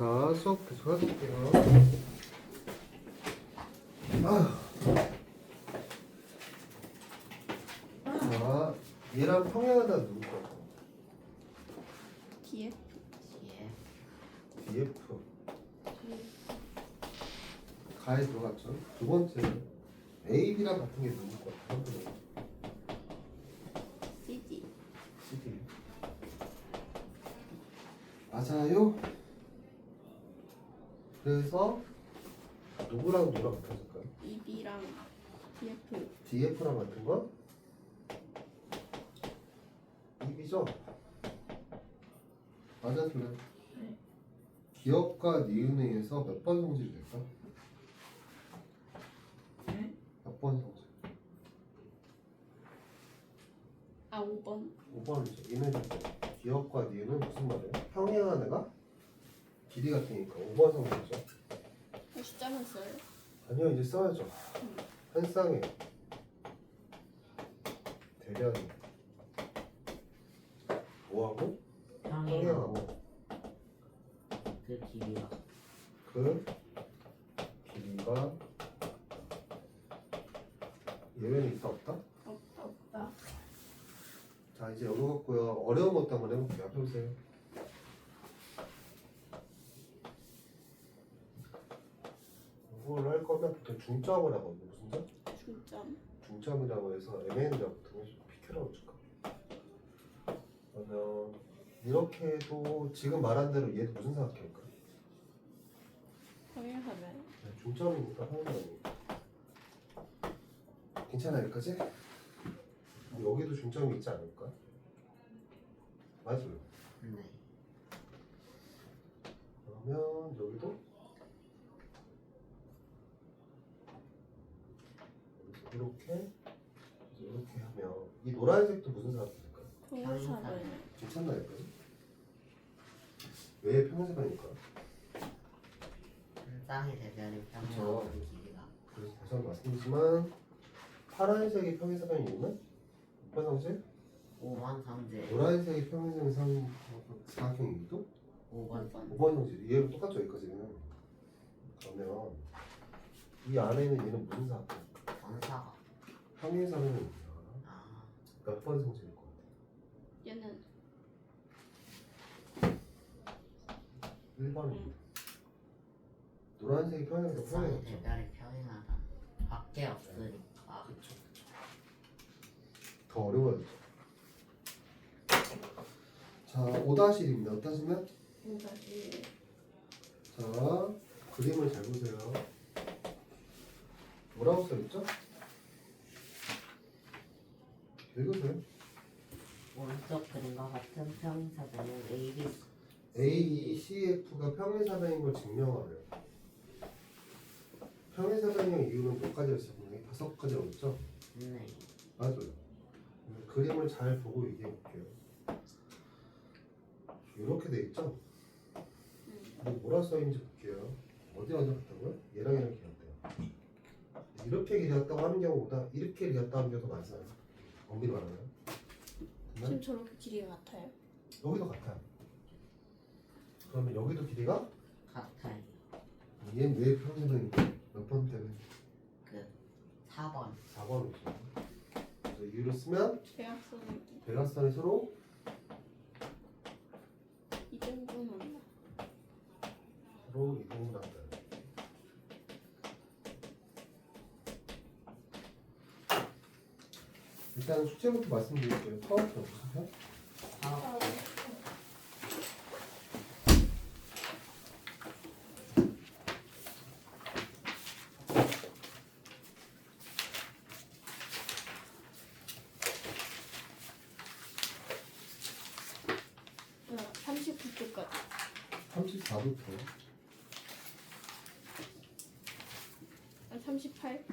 자, 수업 계속 해볼게요. 아. 자, 얘랑 평행하다 누구 거? 뒤에 DF. 가에 들어갔죠. 두 번째는 AB랑 같은 게 누구 거? 한 번에. CD CD. 맞아요. 그래서 누구랑 누구랑 같아질까요? EB랑 DF DF랑 같은 건 입이죠? 맞아 틀려? 네. 기업과 니은행에서 몇 번 성질이 될까? 네? 몇 번 성질? 아 5번 5번이죠. 이는 기업과 니은은 무슨 말이에요? 평행한 애가 길이 같으니까 5번 성질이죠. 어, 숫자만 써요? 아니요 이제 써야죠. 한 쌍에. 대략이 뭐하고? 평행하고. 평행하고 그 길이가. 그 길이가 예외는 있다 없다? 없다 없다. 자 이제 이거 갖고요. 어려운 것도 한번 해볼게요. 앞에 보세요 이걸 할 중점을 하거든요 무슨 점? 중점 중점이라고 해서 MN이라고 보통 PQ라고 줄까 그러면 이렇게 해도 지금 말한 대로 얘도 무슨 사각형일까? 평행하면 네, 중점이니까 평행이니까 괜찮아 여기까지? 여기도 중점이 있지 않을까? 맞아요 네 그러면 여기도 이렇게 이렇게 하면 이 노란색도 무슨 사각형일까? 평행사면 괜찮나 여기까지? 왜 평행사각일까? 한 쌍의 대변이 그 길이가. 그래서 다시 한번 말씀드리지만 파란색이 오빠 성질 5번 성질 노란색이 평행사각 사각형인 이유도 5번 5번 5번 성질 얘랑 똑같죠 여기까지는 그러면 이 안에는 얘는 무슨 사각형? 전사가 평행사각형이야 아. 몇번 성질일 것 같아? 얘는 1번입니다 노란색이 평행해서 쌍의 평행했죠. 대변이 평행하다. 밖에 없으니까. 그쵸 더 어려워야죠 자 5-1입니다. 5-1면? 다시 자 그림을 잘 보세요. 뭐라고 써있죠? 읽으세요 오른쪽 그림과 같은 평행사변은 AB ACF가 평행사변인 걸 증명하래요 평행사변의 이유는 몇 가지였어요? 분명히 다섯 가지라고 했죠? 네 맞아요. 그림을 잘 보고 얘기해 볼게요. 이렇게 돼 있죠? 이거 뭐라 써 있는지 볼게요. 어디 어디 같다고요? 얘랑 얘랑 길었대요. 이렇게 길었다고 하는 경우보다 이렇게 길었다 하는 경우가 더 많아요. 엄밀히 말하면. 그러면 지금 저렇게 길이가 같아요 여기도 같아요. 그러면 여기도 길이가 같아요 얘는 왜 평행선인데 몇번 때문에 그 4번 4번이죠. 그래서 이유를 쓰면 대각선은 대각선이 서로 이 정도는 서로 이동을 한다. 일단 숙제부터 말씀드릴게요. 파워포 무슨 편? 아, 어, 39초까지 34부터 아, 38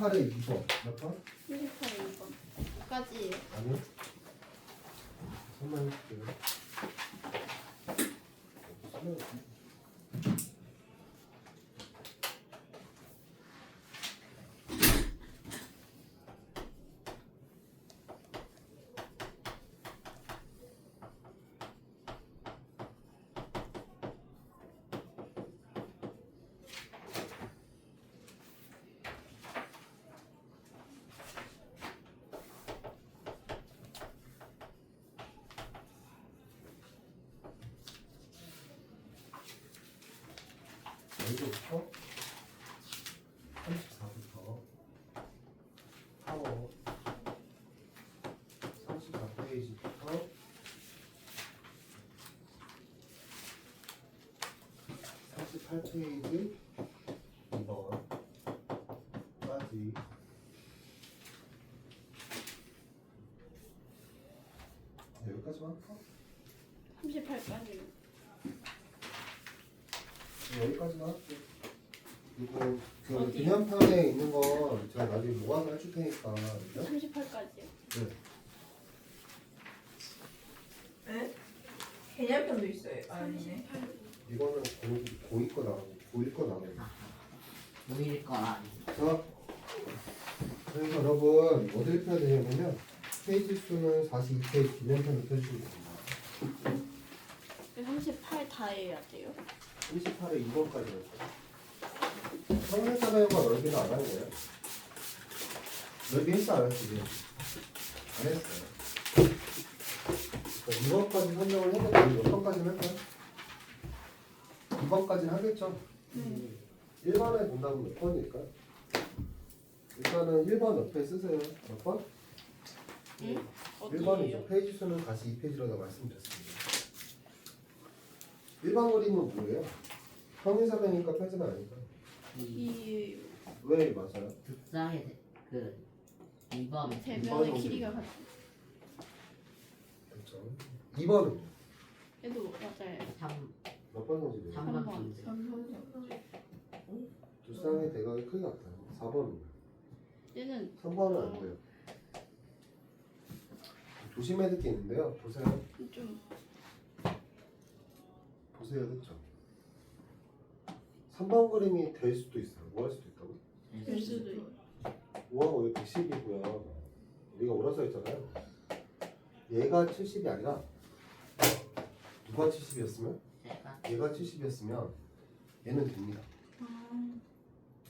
38에 2번 몇 번? 38에 2번까지 아니요. 설명 해줄게요. 여기부터? 34부터. 파워 34페이지부터. 48페이지 2번까지 네, 여기까지만 할까? 38까지. 네, 여기까지만 할게. 그리고 그 어디? 기념판에 있는 거 제가 나중에 모아서 해줄 테니까 그죠? 38까지요. 네. 네? 개념편도 있어요. 아니네. 이거는 고, 고이 거 나가고 고일 거 아하. 모일 거라. 자 그래서 여러분 어디를 펴야 되냐면요 페이지 수는 42페이지 기념판을 펴주시면 됩니다 38 다 해야 돼요. 38에 2번까지 했어요 성능사배우가 넓이는 안 하는 거예요 넓이 했어 안 했어 지금 안 했어요 그러니까 2번까지 설명을 해도 되는 몇 번까지는 할까요? 2번까지는 하겠죠 네. 1번에 본다면 몇 번일까요? 일단은 1번 옆에 쓰세요 몇 번? 응? 1번이죠 어디예요? 페이지 수는 다시 2페이지라고 말씀드렸습니다 1번 그림은 뭐예요? 평행사변이니까 펴지는 아니까 이이왜 맞아요? 극장의 그 2번 대면의 길이가 같아. 그렇죠 2번은 얘도 맞아요. 3, 몇번 성질이에요? 3번 번. 문제. 두 쌍의 대각의 크기 같아요 4번은 얘는 3번은 안 돼요 조심해야 될 게 있는데요 보세요 좀 보세요 됐죠? 3번 그림이 될 수도 있어요 뭐 할 수도 있다고? 될 수도 있고. 5하고 여기 110이고요. 우리가 오라서 했잖아요. 얘가 70이 아니라 누가 70이었으면? 제가 얘가 70이었으면 얘는 됩니다.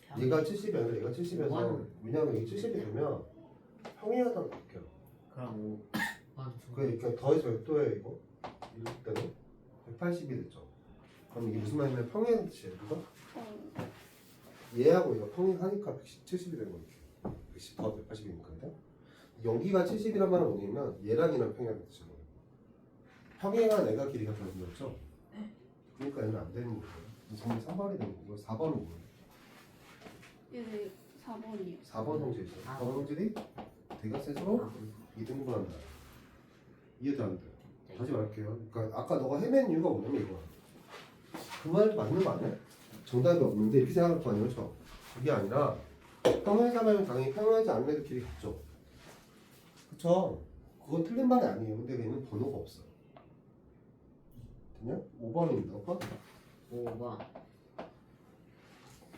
평 얘가 70이 아니라 얘가 70이어서 원. 왜냐면 이게 70이 되면 평행하다고 바뀌어요. 그럼 5번 그 그러니까 더해서 몇 도예요 이거? 이럴 때는 180이 됐죠. 그럼 이게 무슨 말이냐면 평행한 뜻이에요. 그죠? 어, 얘하고 얘가 평행하니까 170이 되는 거죠. 110더 180이니까요. 여기가 70이란 말은 뭐냐면 얘랑 얘랑 평행하는 뜻이에요. 평행한 애가 길이가 더 넓죠? 네. 그러니까 얘는 안 되는 거예요. 정말 3번이 되는 거고 4번은 뭐예요? 얘는 4번이요. 4번 성질이죠. 아. 4번 성질이 대각선으로 2등분한다. 이해도 안 돼요. 네. 다시 말할게요. 그러니까 아까 너가 헤맨 이유가 뭐냐면 이거야. 그말 맞는 거 아니야? 정답이 없는데 이렇게 생각할 거 아니에요, 그렇죠? 그게 아니라 평행사면 당연히 평행하지 않는 애들 길이 같죠. 그렇죠? 그건 틀린 말이 아니에요. 근데 얘는 번호가 없어. 됐냐? 5번입니다. 오빠? 5번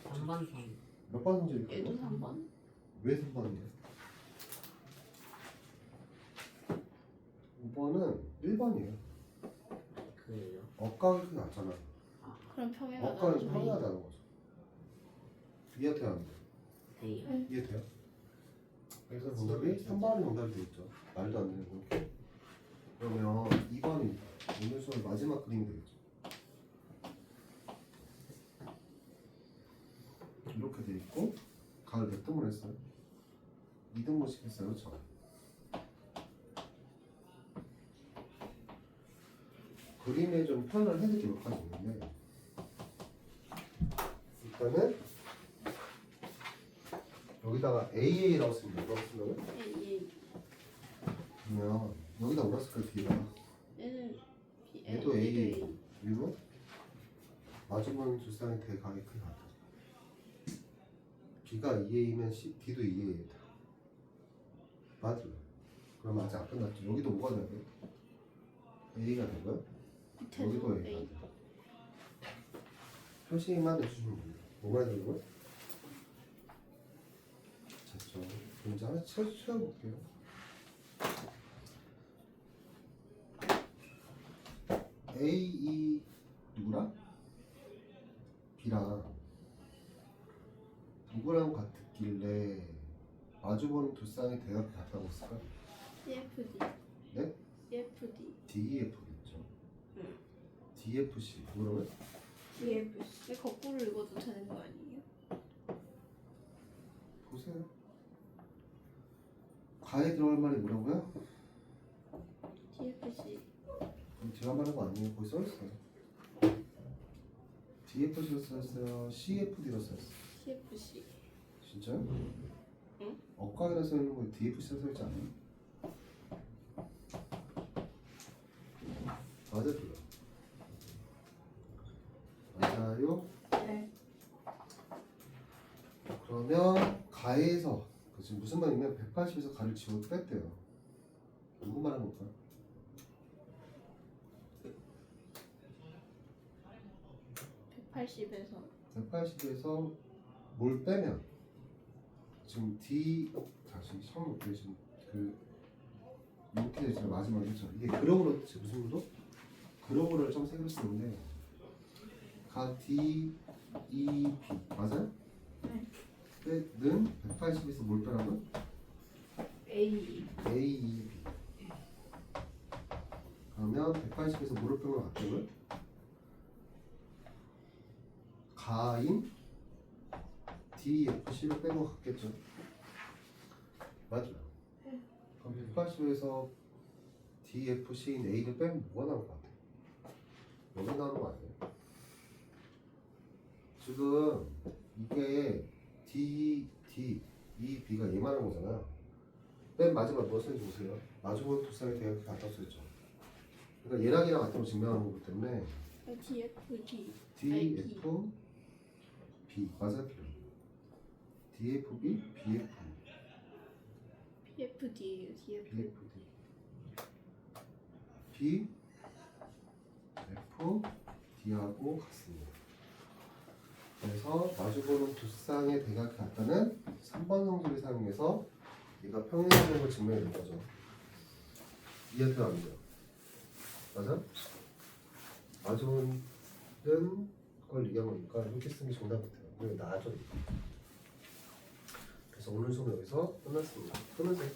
3번 선 몇번 성질일까요? 얘도 3번. 왜 3번이에요? 5번은 1번이에요. 그예요 억각이 크게 낮잖아. 그럼 평행하다. 억각이 평행하다는 거죠. 이해돼요? 안 돼요? 돼요 이해돼요? 그래서 정답이 3번이 정답이 되겠죠. 말도 안 되는 거. 그러면 2번입니다. 오늘 수업 마지막 그림이 되겠죠. 이렇게 돼 있고 가을 몇 등분 했어요? 2등분씩 했어요. 그렇죠? 그림에 좀 표현을 가지 있는데 일단은 여기다가 AA라고 쓰면 뭐라고 쓰면 얘, 얘, 그러면 여기다 올랐을 거 뒤에다 얘는 B, 얘도 A. 얘도 그리고 마주보는 두 쌍의 대각의 크기 같아 B가 2A면 C, D도 2A다 맞죠? 그럼 아직 안 끝났죠 여기도 뭐가 돼야? 돼? A가 되고요 여기도 밑에도 A가. 돼 표시만 해주시면 됩니다. 뭐가 되는 거야? 그럼 이제 하나 채워볼게요 A, E 누구랑? B랑 누구랑 같았길래 마주보는 두 쌍의 대각이 같다고 했을까? CFD. 네? CFD. DEF겠죠 응. DFC 그러면 TFC. 근데 거꾸로 읽어도 되는 거 아니에요? 보세요. 가에 들어갈 말이 뭐라고요? TFC. 그럼 제가 말한 거 아니에요? 거기 써있어요. DFC로 써있어요? CFD로 써있어요? TFC. 진짜요? 응? 억각이라 써있는 거 DFC로 써있지 않아요? 맞아요? 틀려요? 맞아요? 네. 그러면 가에서 그 지금 무슨 말이냐면 180에서 가를 지워 뺐대요. 누구 말하는 걸까요? 180에서 180에서 뭘 빼면 지금 D 다시 처음 볼게요 지금 그 이렇게 되죠 마지막에 그죠 이게 그룹으로 됐지 무슨 구도? 그룹으로 좀 색을 쓰는데 가 D E B 맞아요? 네. 빼는 180에서 뭘 빼라고? A. A, E, B. 그러면 180에서 뭐를 빼면 바뀌어요? 가인 D, F, C를 빼고 같겠죠? 맞죠? 그럼 180에서 D, F, C인 A를 빼면 뭐가 나올 것 같아요? 여기 나오는 거 아니에요? 지금 이게 D, D, E, B가 얘만한 거잖아요. 맨 마지막 무엇을 보세요. 마주보는 두쌍의 대각이 같다고 써있죠. 그러니까 얘랑이랑 같다고 증명하는 거기 때문에 TFD. D, 아니, F, B 맞아요. D, F, B, B, F, PFD예요. B, TFD. F, D. B, F, D하고 같습니다. 그래서 마주보는 두 쌍의 대각이 같다는 3번 성질을 사용해서 얘가 평행하는 걸 증명해 준 거죠. 이해가 안 돼요. 맞아? 마주보는 걸 얘기한 거니까 이렇게 쓰는 게 정답 같아요. 왜 나죠? 그래서 오늘 수업 여기서 끝났습니다. 끊으세요.